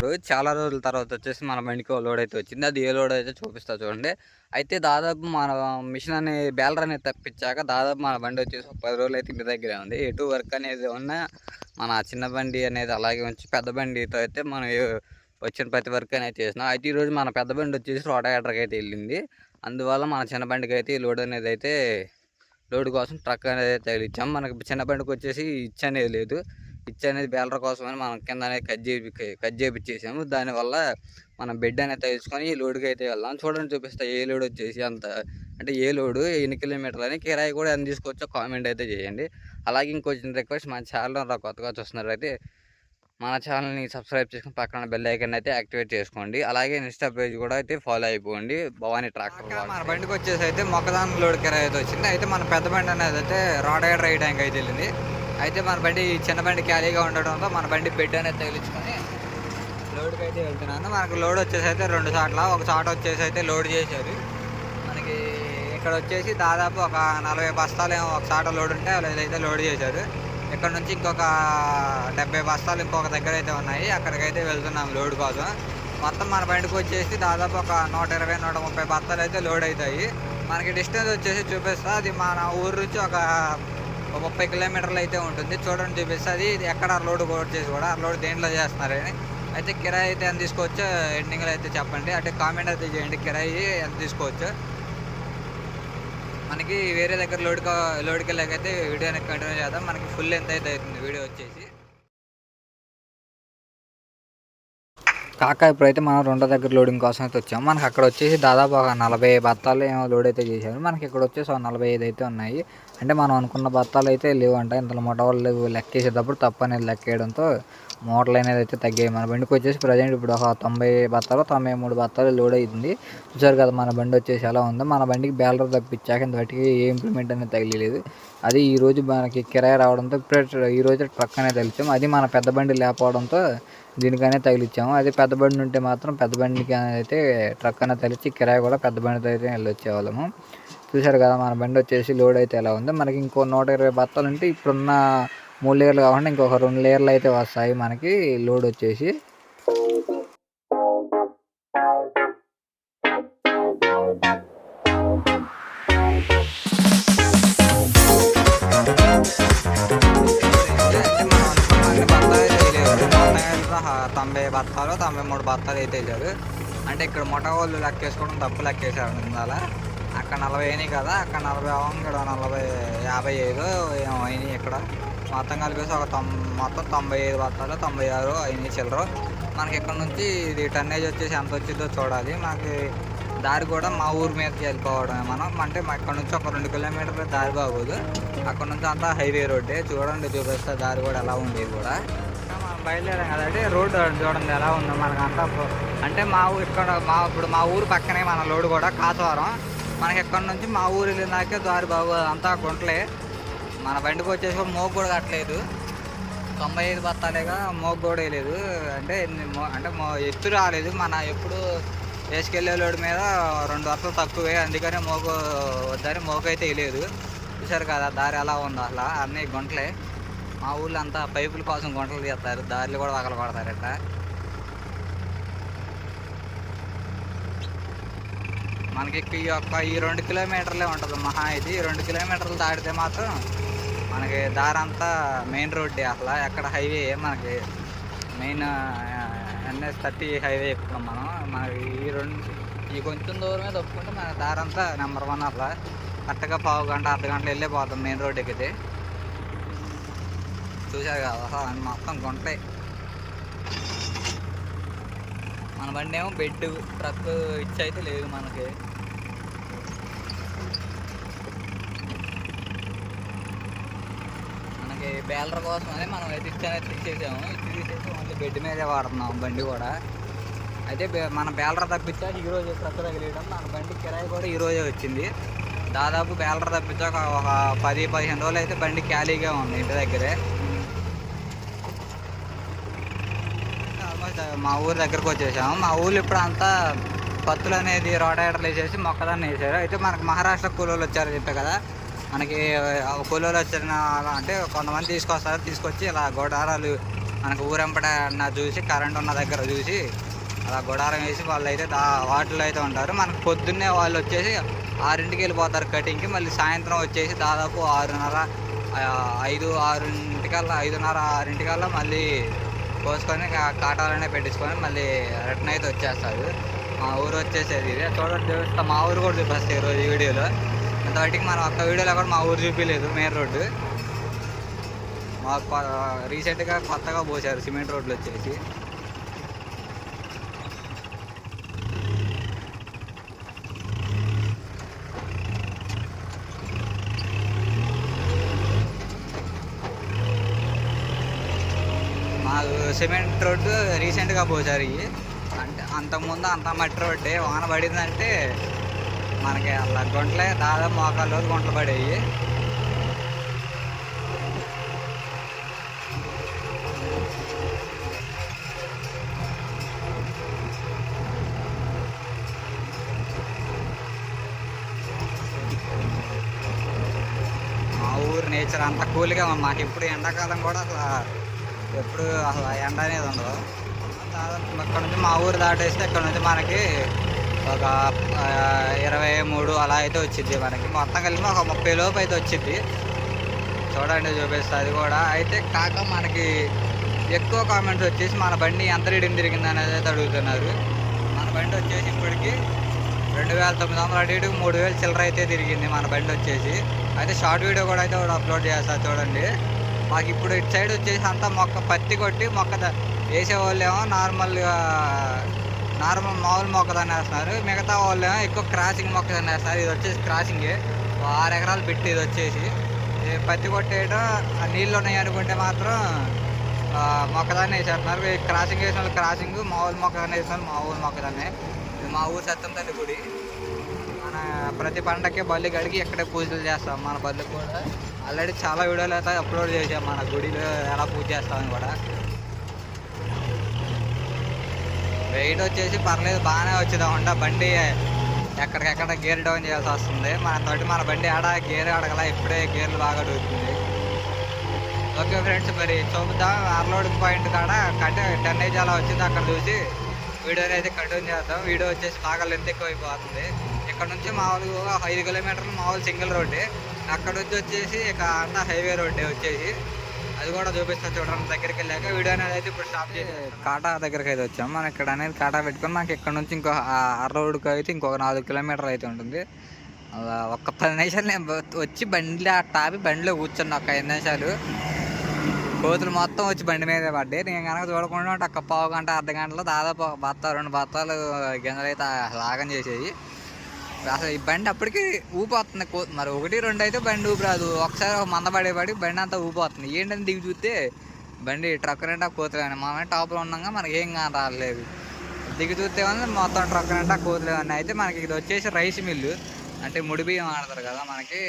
చూస్తున్నారు చాలా రోజుల తర్వాత వచ్చేసి మన బండికి లోడ్ అయితే వచ్చింది. అది ఏ లోడ్ అయితే చూపిస్తా చూడండి. అయితే దాదాపు మన మిషన్ అనే బ్యాలర్ అనేది తప్పించాక దాదాపు మన బండి వచ్చేసి ఒక పది రోజులు అయితే ఇంటి దగ్గరే ఉంది. ఎటు వర్క్ అనేది ఉన్నా మన చిన్న బండి అనేది అలాగే ఉంచి పెద్ద బండితో అయితే మనం వచ్చిన ప్రతి వర్క్ అనేది చేసినాం. అయితే ఈరోజు మన పెద్ద బండి వచ్చేసి రోటాగేటర్కి అయితే వెళ్ళింది. అందువల్ల మన చిన్న బండికి అయితే ఈ లోడ్ అనేది అయితే లోడ్ కోసం ట్రక్ అనేది తగిలిచ్చాం. మనకి చిన్న బండికి వచ్చేసి ఇచ్చనేది లేదు. ఇచ్చ అనేది బేలర్ కోసమని మనం కింద అనేది కట్ చేపి కట్ చేపించేసాము దానివల్ల మనం బెడ్ అనేది తగిలించుకొని ఈ లోడ్కి అయితే వెళ్దాం. చూడండి చూపిస్తా. ఏ లోడ్ వచ్చేసి అంత అంటే ఏ లోడు ఎన్ని కిలోమీటర్లు అని కిరాయి కూడా ఎంత తీసుకోవచ్చో కామెంట్ అయితే చేయండి. అలాగే ఇంకొంచెం రిక్వెస్ట్ మన ఛానల్ కొత్తగా చూస్తున్నారు అయితే మన ఛానల్ని సబ్స్క్రైబ్ చేసుకుని పక్కన బెల్ ఐకన్ అయితే యాక్టివేట్ చేసుకోండి. అలాగే ఇన్స్టా పేజ్ కూడా అయితే ఫాలో అయిపోండి. భవానీ ట్రాక్టర్ మన బండికి వచ్చేసి అయితే మొక్కదాని లోడ్ కిరాయి అయితే వచ్చింది. అయితే మన పెద్ద బండి అనేది అయితే రోడైడ్ రైడానికి అయితే వెళ్ళింది. అయితే మన బండి చిన్న బండి ఖాళీగా ఉండడంతో మన బండి బెడ్ అనేది తగిలించుకొని లోడ్కి అయితే వెళ్తున్నాను. మనకు లోడ్ వచ్చేసి అయితే రెండు చాట్ల. ఒక చాట వచ్చేసి అయితే లోడ్ చేశారు. మనకి ఇక్కడ వచ్చేసి దాదాపు ఒక నలభై బస్తాలు ఏమో ఒక చాట లోడ్ ఉంటే అయితే లోడ్ చేశారు ఇక్కడ నుంచి ఇంకొక డెబ్బై బస్తాలు ఇంకొక దగ్గర అయితే ఉన్నాయి. అక్కడికైతే వెళ్తున్నాం లోడ్ కోసం. మొత్తం మన బండికి వచ్చేసి దాదాపు ఒక నూట ఇరవై నూట ముప్పై బస్తాలు అయితే లోడ్ అవుతాయి. మనకి డిస్టెన్స్ వచ్చేసి చూపిస్తా. అది మన ఊరు నుంచి ఒక ముప్పై కిలోమీటర్లు అయితే ఉంటుంది. చూడండి చూపిస్తే. అది ఎక్కడ లోడ్ చేసి కూడా ఆ లోడ్ దేంట్లో చేస్తున్నారని అయితే కిరాయి అయితే ఎంత తీసుకోవచ్చు ఎండింగ్లో అయితే చెప్పండి. అంటే కామెంట్ అయితే చేయండి. కిరాయి ఎంత తీసుకోవచ్చు. మనకి వేరే దగ్గర లోడ్ లోడ్కి వెళ్ళాకైతే వీడియో అనేది కంటిన్యూ చేద్దాం. మనకి ఫుల్ ఎంత అయితే అవుతుంది వీడియో వచ్చేసి. కాక ఇప్పుడైతే మనం రెండో దగ్గర లోడింగ్ కోసం అయితే వచ్చాము మనకి అక్కడ వచ్చేసి దాదాపు ఒక నలభై బత్తాలు ఏమో లోడ్ అయితే చేశారు. మనకి ఇక్కడ వచ్చేసి ఒక నలభై ఐదు అయితే ఉన్నాయి. అంటే మనం అనుకున్న బత్తాలు అయితే లేవంట. ఇంతలో మూట వాళ్ళు లెక్కేసేటప్పుడు తప్పు అనేది లెక్కేయడంతో మూటలు అనేది అయితే తగ్గాయి. మన బండికి వచ్చేసి ప్రజెంట్ ఇప్పుడు ఒక తొంభై బత్తాలు తొంభై మూడు బత్తాలు లోడ్ అయింది చూసారు కదా మన బండి వచ్చేసి ఎలా ఉందో. మన బండికి బ్యాలర్ తప్పించాక ఇంతవరకు ఏ ఇంప్లిమెంట్ అనేది తగిలేదు. అది ఈరోజు మనకి కిరాయి రావడంతో ఇప్పుడే ఈ రోజు ట్రక్ అనేది తగిలిచ్చాము అది మన పెద్ద బండి లేకపోవడంతో దీనికనే తగిలిచ్చాము. అది పెద్ద బండి ఉంటే మాత్రం పెద్ద బండికి అనేది అయితే ట్రక్ అనేది తగిలిచ్చి కిరాయి కూడా పెద్ద బండితో అయితే వెళ్ళొచ్చేవాళ్ళము. చూశారు కదా మన బండి వచ్చేసి లోడ్ అయితే ఎలా ఉంది. మనకి ఇంకో నూట ఇరవై బత్తాలు ఉంటే ఇప్పుడున్న మూడు లేయర్లు కాకుండా ఇంకొక రెండు లేయర్లు అయితే వస్తాయి మనకి లోడ్ వచ్చేసి. తొంభై బత్తాలు తొంభై మూడు బత్తాలు అయితే వెళ్ళారు. అంటే ఇక్కడ మొట వాళ్ళు లెక్కేసుకోవడం తప్పు లెక్కేసారు ఇందాల. అక్కడ నలభై అయినాయి కదా అక్కడ నలభై అవ్వం ఇక్కడ నలభై యాభై ఐదు ఏమో అయినాయి ఇక్కడ. మొత్తం కలిపేసి ఒక తొం మొత్తం తొంభై ఐదు బత్తాలు తొంభై ఆరు అయినాయి చిల్లరు. మనకి ఇక్కడ నుంచి ఇది టన్నేజ్ వచ్చేసి ఎంత వచ్చిందో చూడాలి. మనకి దారి కూడా మా ఊరి మీదకి వెళ్ళిపోవడమే మనం. అంటే మా ఇక్కడ నుంచి ఒక రెండు కిలోమీటర్ల దారి బాగోదు అక్కడ నుంచి అంతా హైవే రోడ్డే. చూడండి చూపిస్తే దారి కూడా ఎలా ఉండేది కూడా. మనం బయలుదేరాం కదండి రోడ్డు చూడండి ఎలా ఉందో మనకు అంతా అంటే మా ఊరు ఇక్కడ మా ఇప్పుడు మా ఊరు పక్కనే మన లోడ్ కూడా కాచవరం. మనకి ఇక్కడ నుంచి మా ఊరు వెళ్ళినాకే దారి బాబు అంతా గుంటలే. మన బండికి వచ్చేసి కూడా మోగు కూడా కట్టలేదు. తొంభై ఐదు బత్తాలేగా మోగు కూడా వేయలేదు. అంటే మో- అంటే మో ఎత్తు రాలేదు. మన ఎప్పుడు వేసుకెళ్ళే మీద రెండు వర్షాలు తక్కువే. అందుకనే మోగు వద్దని మోగు అయితే వేయలేదు. చూసారు కదా దారి ఎలా ఉందో అసలు అన్నీ గుంటలే. మా ఊళ్ళో అంతా పైపుల కోసం గుంటలు తీస్తారు. దారిలో కూడా వగలు కొడతారట మనకి ఈ యొక్క ఈ రెండు కిలోమీటర్లే ఉంటుంది మహా ఇది. రెండు కిలోమీటర్లు దాటితే మాత్రం మనకి దారంతా మెయిన్ రోడ్డే అసలు. ఎక్కడ హైవే మనకి మెయిన్ ఎన్ఎస్ థర్టీ హైవే ఎక్కుతాం మనం. మనకి ఈ రెండు ఈ కొంచెం దూరమే తప్పుకుంటే మన దారంతా నెంబర్ వన్ అసలు. కరెక్ట్గా పావు గంట అర్ధ గంటలు వెళ్ళే పోతాం మెయిన్ రోడ్ ఎక్కితే చూశారు కదా అసలు మొత్తం గుంటలే. మన బండి ఏమో బెడ్ ట్రక్ ఇచ్చి అయితే లేదు మనకి. మనకి బేలర్ కోసం అనే మనం అయితే ఇచ్చి అనేది తీసేసాము ఇచ్చి తీసేసి మళ్ళీ బెడ్ మీదే వాడుతున్నాం బండి కూడా. అయితే మన బేలర్ తప్పించాక ఈరోజు ట్రక్ తగిలేయడం మన బండి కిరాయి కూడా ఈరోజే వచ్చింది. దాదాపు బేలర్ తప్పించాక ఒక పది పదిహేను రోజులు అయితే బండి ఖాళీగా ఉంది ఇంటి దగ్గరే. మా ఊరు దగ్గరకు వచ్చేసాము. మా ఊళ్ళో ఇప్పుడు అంతా పత్తులు అనేది రోడైడర్లు వేసేసి మొక్కదాన్ని వేసారు. అయితే మనకు మహారాష్ట్ర కూలీలు వచ్చారు చెప్పే కదా. మనకి ఆ కూలోళ్ళు వచ్చిన అంటే కొంతమంది తీసుకొస్తారు. తీసుకొచ్చి ఇలా గోడారాలు మనకు ఊరంపట అన్న చూసి కరెంట్ ఉన్న దగ్గర చూసి అలా గుడారం వేసి వాళ్ళు అయితే దా వాటిలో అయితే ఉంటారు. మనకు పొద్దున్నే వాళ్ళు వచ్చేసి ఆరింటికి వెళ్ళిపోతారు కటింగ్కి. మళ్ళీ సాయంత్రం వచ్చేసి దాదాపు ఆరున్నర ఐదు ఆరింటికల్లా ఐదున్నర ఆరింటికల్లా మళ్ళీ కోసుకొని కాటాలనే పెట్టించుకొని మళ్ళీ రిటర్న్ అయితే వచ్చేస్తారు మా ఊరు వచ్చేసేది ఇది. చూడండి చూపిస్తా మా ఊరు కూడా చూపిస్తాయి ఈరోజు ఈ వీడియోలో. ఇంతవరకు మనం ఒక్క వీడియోలో కూడా మా ఊరు చూపించలేదు మెయిన్ రోడ్డు. మాకు రీసెంట్గా కొత్తగా పోసారు సిమెంట్ రోడ్లు వచ్చేసి మాకు సిమెంట్ రోడ్డు రీసెంట్గా పోసారు ఇవి అంటే అంతకుముందు అంత మట్టి రోడ్డే వాన పడిందంటే మనకి అలా గుంటలే దాదాపు మోకాలు రోజు గుంటలు పడేవి మా ఊరు నేచర్ అంత కూల్గా ఉంది. మాకు ఇప్పుడు ఎండాకాలం కూడా అసలు ఎప్పుడు అసలు ఎండ అనేది ఉండదు. అక్కడ నుంచి మా ఊరు దాటేస్తే ఇక్కడ నుంచి మనకి ఒక ఇరవై మూడు అలా అయితే వచ్చింది మనకి. మొత్తం కలిపి ఒక ముప్పై లోపు అయితే వచ్చింది చూడండి చూపిస్తుంది అది కూడా. అయితే కాక మనకి ఎక్కువ కామెంట్స్ వచ్చేసి మన బండి ఎంత రీడింగ్ తిరిగింది అనేది అయితే అడుగుతున్నారు. మన బండి వచ్చేసి ఇప్పటికి రెండు వేల తొమ్మిది వందల అటు ఇటు మూడు వేలు చిల్లర అయితే తిరిగింది మన బండి వచ్చేసి. అయితే షార్ట్ వీడియో కూడా అయితే అప్లోడ్ చేస్తా చూడండి. మాకు ఇప్పుడు ఇటు సైడ్ వచ్చేసి అంతా మొక్క పత్తి కొట్టి మొక్క వేసేవాళ్ళేమో నార్మల్గా నార్మల్ మామూలు మొక్క దాన్ని వేస్తున్నారు మిగతా వాళ్ళేమో ఎక్కువ క్రాసింగ్ మొక్క దాన్ని వేస్తారు ఇది వచ్చేసి క్రాసింగే ఆరు ఎకరాలు పెట్టి ఇది వచ్చేసి. పత్తి కొట్టేయడం నీళ్ళు ఉన్నాయి అనుకుంటే మాత్రం మొక్కదాన్ని వేసేస్తున్నారు. క్రాసింగ్ వేసిన వాళ్ళు క్రాసింగ్ మామూలు మొక్కదాన్ని వేసిన వాళ్ళు మామూలు మొక్కదాన్ని. మా ఊరు సత్యం తల్లి గుడి. మన ప్రతి పండగకి బల్లి గడికి ఇక్కడే పూజలు చేస్తాం మన బల్లి కూడా. ఆల్రెడీ చాలా వీడియోలు అయితే అప్లోడ్ చేసాం మన గుడిలో ఎలా పూజ చేస్తామని కూడా. వెయిట్ వచ్చేసి పర్లేదు బాగానే వచ్చింది. హోండా బండి ఎక్కడికెక్కడ గేర్ డౌన్ చేయాల్సి వస్తుంది. మన తోటి మన బండి ఆడ గేర్ అడగల ఇప్పుడే గేర్లు బాగా అడుగుతుంది ఓకే ఫ్రెండ్స్ మరి చూద్దాం. అర్లోడ్ పాయింట్ కాడ కట్ టెన్ ఏజ్ అలా వచ్చింది. అక్కడ చూసి వీడియోని అయితే కంటిన్యూ చేద్దాం. వీడియో వచ్చేసి బాగా లెంత్ ఎక్కువ అయిపోతుంది ఇక్కడ నుంచి మామూలుగా ఒక ఐదు కిలోమీటర్లు మామూలు సింగిల్ రోడ్డే. అక్కడ నుంచి వచ్చేసి ఇక అంతా హైవే రోడ్డే వచ్చేసి అది కూడా చూపిస్తాను చూడండి దగ్గరికి వెళ్ళాక. వీడియో అనేది అయితే ఇప్పుడు స్టాప్ చేసి కాటా దగ్గరికి అయితే వచ్చాం. మనం ఇక్కడ అనేది కాటా పెట్టుకొని మనకి ఇక్కడ నుంచి ఇంకో ఆ రోడ్కి అయితే ఇంకొక నాలుగు కిలోమీటర్లు అయితే ఉంటుంది. ఒక్క పది నిమిషాలు నేను వచ్చి బండిలో టాపి బండిలో కూర్చున్నా ఒక ఐదు నిమిషాలు. కోతులు మొత్తం వచ్చి బండి మీద పడ్డాయి. నేను కనుక చూడకుండా ఒక్క పావు గంట అర్ధ గంటలో దాదాపు ఒక బత్త రెండు బత్తాలు గింజలు అయితే లాగం చేసేవి. అసలు ఈ బండి అప్పటికి ఊపోతుంది కో మరి ఒకటి రెండు అయితే బండి ఊపిరాదు. ఒకసారి ఒక మంద పడి బండి అంతా ఊపోతుంది. ఏంటని దిగి చూస్తే బండి ట్రక్ నిండా కోతలేదని మనమే టాప్లో ఉన్నాగా మనకి ఏం కానీ రాలేదు. దిగి చూస్తే మొత్తం ట్రక్ నిండా కోతులు అని అయితే మనకి ఇది వచ్చేసి రైస్ మిల్లు. అంటే ముడి బియ్యం ఆడతారు కదా మనకి.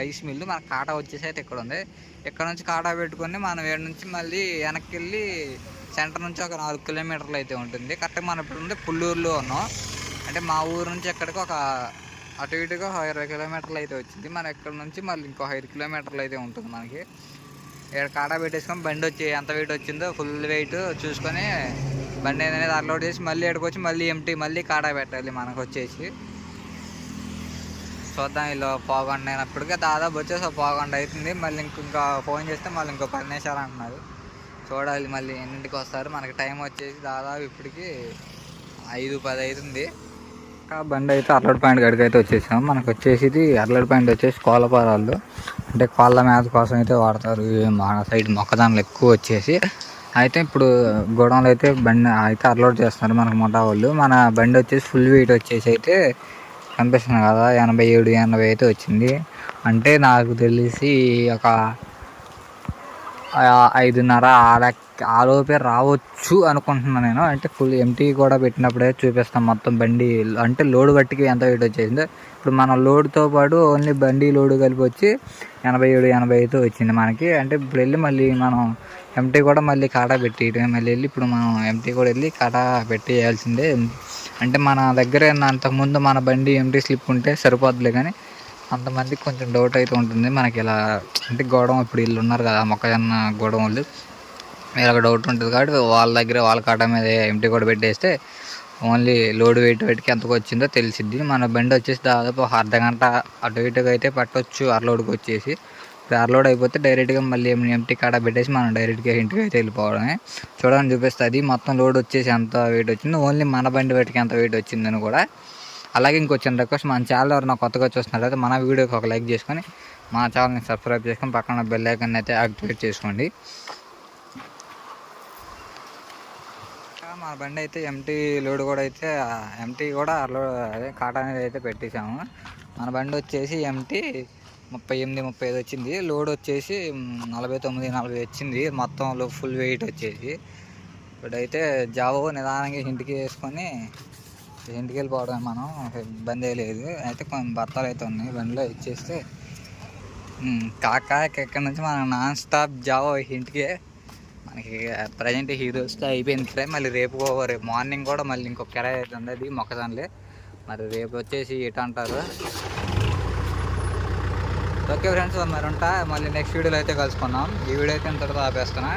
Rice mill. మన కాటా వచ్చేసి అయితే ఇక్కడ ఉంది. ఇక్కడ నుంచి కాటా పెట్టుకొని మనం ఏడు నుంచి మళ్ళీ వెనక్కి వెళ్ళి సెంటర్ నుంచి ఒక నాలుగు కిలోమీటర్లు అయితే ఉంటుంది. కరెక్ట్గా మనం ఇప్పుడు ఉంది పుల్లూరులో ఉన్నాం. అంటే మా ఊరు నుంచి ఎక్కడికి ఒక అటు ఇటుగా ఇరవై కిలోమీటర్లు అయితే వచ్చింది. మన ఇక్కడ నుంచి మళ్ళీ ఇంకో ఐదు కిలోమీటర్లు అయితే ఉంటుంది మనకి. ఇక్కడ కాటా పెట్టేసుకొని బండి వచ్చి ఎంత వెయిట్ వచ్చిందో ఫుల్ వెయిట్ చూసుకొని బండి అనేది అన్లోడ్ చేసి మళ్ళీ ఎక్కడికి వచ్చి మళ్ళీ ఎంటీ మళ్ళీ కాటా పెట్టాలి మనకు వచ్చేసి. చూద్దాం ఇలా పోగొండ అయినప్పటికీ దాదాపు వచ్చేసి ఒక పోగొండ అవుతుంది. మళ్ళీ ఇంకా ఫోన్ చేస్తే మళ్ళీ ఇంకో పది నిమిషాలు అంటున్నారు. చూడాలి మళ్ళీ ఎన్నింటికి వస్తారు. మనకి టైం వచ్చేసి దాదాపు ఇప్పటికి ఐదు పది అవుతుంది. ఇంకా బండి అయితే అర్లడ్ పాయింట్ గడికి అయితే వచ్చేసాం. మనకు వచ్చేసి ఇది అర్లడ్ పాయింట్ వచ్చేసి కోళ్ళపారాలు అంటే కోళ్ళ మేత కోసం అయితే వాడతారు. మా సైడ్ మొక్కదానాలు ఎక్కువ వచ్చేసి. అయితే ఇప్పుడు గోడౌన్లో అయితే బండి అయితే అర్లోడ్ చేస్తున్నారు మనకు మొట్టా వాళ్ళు. మన బండి వచ్చేసి ఫుల్ వెయిట్ వచ్చేసి అయితే కనిపిస్తుంది కదా. ఎనభై ఏడు ఎనభై అయితే వచ్చింది. అంటే నాకు తెలిసి ఒక ఐదున్నర ఆ లెక్క ఆ లోపే రావచ్చు అనుకుంటున్నాను నేను. అంటే ఫుల్ ఎంటీ కూడా పెట్టినప్పుడే చూపిస్తాం మొత్తం బండి. అంటే లోడ్ బట్టికి ఎంత వెయిట్ వచ్చేసిందో. ఇప్పుడు మన లోడ్తో పాటు ఓన్లీ బండి లోడ్ కలిపి వచ్చి ఎనభై ఏడు ఎనభై అయితే వచ్చింది మనకి. అంటే ఇప్పుడు వెళ్ళి మళ్ళీ మనం ఎంటీ కూడా మళ్ళీ కాటా పెట్టి మళ్ళీ వెళ్ళి ఇప్పుడు మనం ఎంటీ కూడా వెళ్ళి కాటా పెట్టి వేయాల్సిందే అంటే మన దగ్గర అంతకుముందు మన బండి ఎంటీ స్లిప్ ఉంటే సరిపోద్దులే కానీ అంతమందికి కొంచెం డౌట్ అయితే ఉంటుంది. మనకి ఇలా అంటే గోడం ఇప్పుడు వీళ్ళు ఉన్నారు కదా మొక్కజొన్న గోడం వాళ్ళు డౌట్ ఉంటుంది కాబట్టి వాళ్ళ దగ్గర వాళ్ళ కాటా మీద ఎంటీ కూడా పెట్టేస్తే ఓన్లీ లోడ్ వెయిట్ వెయిట్కి ఎంతకు వచ్చిందో తెలిసిద్ది. మన బండి వచ్చేసి దాదాపు అర్ధ గంట అటు ఇటుగా అయితే పట్టొచ్చు అరలోడ్కి వచ్చేసి. ఇప్పుడు అరలోడ్ అయిపోతే డైరెక్ట్గా మళ్ళీ ఎంటీ కాడ పెట్టేసి మనం డైరెక్ట్గా ఇంటికి అయితే వెళ్ళిపోవడమే. చూడడానికి చూపిస్తుంది మొత్తం లోడ్ వచ్చేసి ఎంత వెయిట్ వచ్చింది ఓన్లీ మన బండి వెయిట్కి ఎంత వెయిట్ వచ్చిందని కూడా అలాగే ఇంకో చిన్న రిక్వెస్ట్ మన ఛానల్ ఎవరైనా కొత్తగా చూస్తున్నట్లయితే మన వీడియోకి ఒక లైక్ చేసుకొని మా ఛానల్ని సబ్స్క్రైబ్ చేసుకొని పక్కన బెల్ ఐకన్ అయితే యాక్టివేట్ చేసుకోండి. మా మన బండి అయితే ఎంటీ లోడ్ కూడా అయితే ఎంటీ కూడా అదే కాటా అనేది అయితే పెట్టేసాము మన బండి వచ్చేసి ఎంటీ ముప్పై ఎనిమిది ముప్పై ఐదు వచ్చింది. లోడ్ వచ్చేసి నలభై తొమ్మిది నలభై వచ్చింది. మొత్తంలో ఫుల్ వెయిట్ వచ్చేసి. ఇప్పుడైతే జావో నిదానంగా ఇంటికి వేసుకొని ఇంటికి వెళ్ళిపోవడం మనం ఇబ్బంది లేదు. అయితే కొన్ని బత్తాలు అయితే ఉన్నాయి. బండిలో ఇచ్చేస్తే కాకా కాకాకి ఎక్కడి నుంచి మనం నాన్ స్టాప్ జావో ఇంటికి మనకి ప్రజెంట్ హీరోస్తో అయిపోయింది ఫ్రై మళ్ళీ రేపు రేపు మార్నింగ్ కూడా మళ్ళీ ఇంకొక కిరాయి అయితే ఉంది. అది మొక్కజొన్నలే. మరి రేపు వచ్చేసి ఎటు అంటారు. ఓకే ఫ్రెండ్స్ మరి ఉంటా. మళ్ళీ నెక్స్ట్ వీడియోలో అయితే కలుసుకున్నాం ఈ వీడియో అయితే ఇంతటితో ఆపేస్తున్నా.